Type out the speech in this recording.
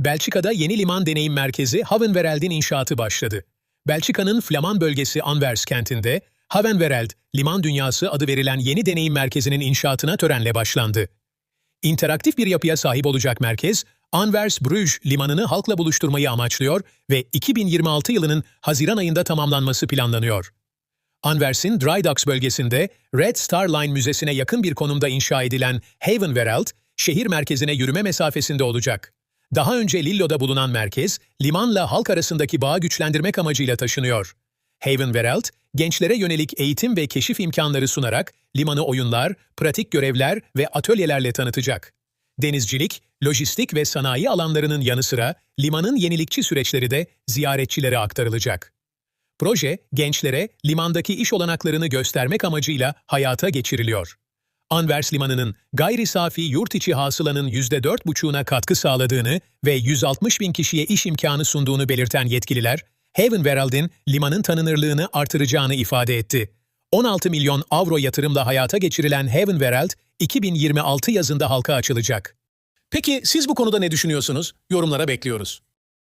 Belçika'da yeni liman deneyim merkezi Havenwerel'din inşaatı başladı. Belçika'nın Flaman bölgesi Anvers kentinde Havenwereld, Liman Dünyası adı verilen yeni deneyim merkezinin inşaatına törenle başlandı. İnteraktif bir yapıya sahip olacak merkez, Anvers-Bruges limanını halkla buluşturmayı amaçlıyor ve 2026 yılının Haziran ayında tamamlanması planlanıyor. Anvers'in Dry Docks bölgesinde Red Star Line Müzesi'ne yakın bir konumda inşa edilen Havenwereld, şehir merkezine yürüme mesafesinde olacak. Daha önce Lillo'da bulunan merkez, limanla halk arasındaki bağı güçlendirmek amacıyla taşınıyor. Havenwereld, gençlere yönelik eğitim ve keşif imkanları sunarak limanı oyunlar, pratik görevler ve atölyelerle tanıtacak. Denizcilik, lojistik ve sanayi alanlarının yanı sıra limanın yenilikçi süreçleri de ziyaretçilere aktarılacak. Proje, gençlere limandaki iş olanaklarını göstermek amacıyla hayata geçiriliyor. Anvers Limanı'nın gayri safi yurt içi hasılanın %4,5'una katkı sağladığını ve 160 bin kişiye iş imkanı sunduğunu belirten yetkililer, Havenwerald'in limanın tanınırlığını artıracağını ifade etti. 16 milyon avro yatırımla hayata geçirilen Havenwerald, 2026 yazında halka açılacak. Peki siz bu konuda ne düşünüyorsunuz? Yorumlara bekliyoruz.